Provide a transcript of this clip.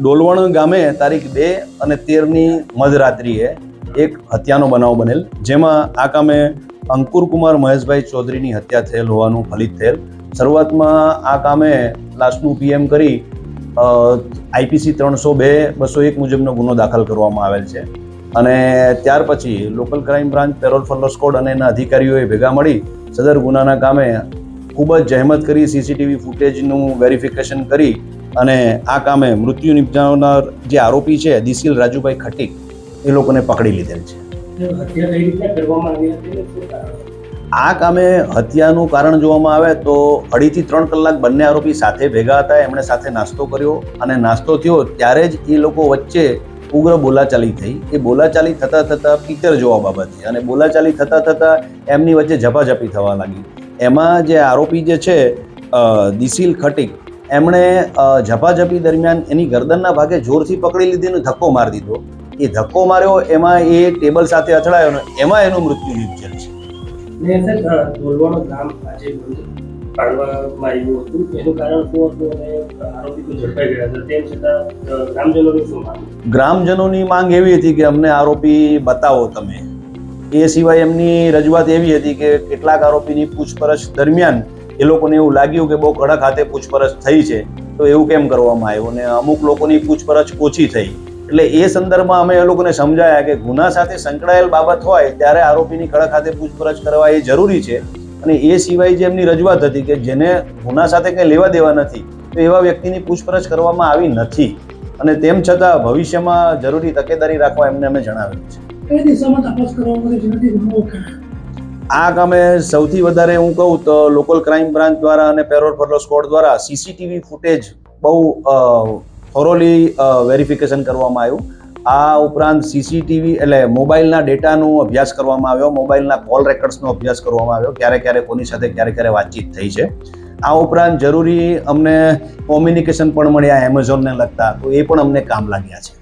ડોલવણ ગામે તારીખ બે અને તેરની મધરાત્રિએ એક હત્યાનો બનાવ બનેલ, જેમાં આ કામે અંકુરકુમાર મહેશભાઈ ચૌધરીની હત્યા થયેલ હોવાનું ફલિત થયેલ. શરૂઆતમાં આ કામે લાશનું પીએમ કરી આઈપીસી ત્રણસો બે, બસો એક મુજબનો ગુનો દાખલ કરવામાં આવેલ છે. અને ત્યાર પછી local crime branch parole furlough squad અને એના અધિકારીઓએ ભેગા મળી સદર ગુનાના કામે ખૂબ જ જહેમત કરી, સીસીટીવી ફૂટેજનું વેરિફિકેશન કરી અને આ કામે મૃત્યુ નિપજાવનાર જે આરોપી છે, દિશીલ રાજુભાઈ ખટીક, એ લોકોને પકડી લીધેલ છે? આ કામે હત્યાનું કારણ જોવામાં આવે તો અઢીથી ત્રણ કલાક બંને આરોપી સાથે ભેગા હતા, એમણે સાથે નાસ્તો કર્યો અને નાસ્તો થયો ત્યારે જ એ લોકો વચ્ચે ઉગ્ર બોલાચાલી થઈ એ બોલાચાલી થતાં થતાં પિક્ચર જોવા બાબતે અને બોલાચાલી થતાં થતાં એમની વચ્ચે ઝપાઝપી થવા લાગી એમાં જે આરોપી જે છે દિશીલ ખટીક એમણે ઝપાઝપી દરમિયાન એની ગરદનના ભાગે જોરથી પકડી લીધી અને ધક્કો મારી દીધો. એ ધક્કો માર્યો એમાં એ ટેબલ સાથે અથડાયો ને એમાં એનું મૃત્યુ નિપજેલ છે. ને સાહેબ, અ, ડોલવાણું ગામ આજે બંધ પાડવામાં આવ્યું હતું. એનું કારણ શું હતું અને આરોપી તો ઝડપાઈ ગયા હતા? તેમ છતાં અ, શું માનવું ગ્રામજનોની માંગ એવી હતી કે અમને આરોપી બતાવો તમે. એ સિવાય એમની રજૂઆત એવી હતી કે કેટલાક આરોપીની પૂછપરછ દરમિયાન એ લોકોને એવું લાગ્યું કે બહુ કડક હાથે પૂછપરછ થઈ છે, તો એવું કેમ કરવામાં આવ્યું? ને અમુક લોકોની પૂછપરછ ઓછી થઈ. એટલે એ સંદર્ભમાં અમે એ લોકોને સમજાયા કે ગુના સાથે સંકળાયેલ બાબત હોય, ત્યારે આરોપીની કડક હાથે પૂછપરછ કરવા એ જરૂરી છે. અને એ સિવાય જે એમની રજૂઆત હતી કે જેને ગુના સાથે કંઈ લેવા દેવા નથી, તો એવા વ્યક્તિની પૂછપરછ કરવામાં આવી નથી. અને તેમ છતાં ભવિષ્યમાં જરૂરી તકેદારી રાખવા એમને અમે જણાવ્યું છે. કઈ દિશામાં તપાસ કરવામાં જેનાથી ગુનો આ કામે સૌથી વધારે હું કહું તો લોકલ ક્રાઇમ બ્રાન્ચ દ્વારા અને પેરોલ ફરલો સ્કોડ દ્વારા સીસીટીવી ફૂટેજ બહુ થોરોલી વેરિફિકેશન કરવામાં આવ્યું. આ ઉપરાંત સીસીટીવી એટલે મોબાઈલના ડેટાનો અભ્યાસ કરવામાં આવ્યો, મોબાઈલના કોલ રેકોર્ડ્સનો અભ્યાસ કરવામાં આવ્યો, ક્યારે ક્યારે કોની સાથે ક્યારે ક્યારે વાતચીત થઈ છે. આ ઉપરાંત જરૂરી અમને કોમ્યુનિકેશન પણ મળ્યા એમેઝોનને લગતા, તો એ પણ અમને કામ લાગ્યા છે.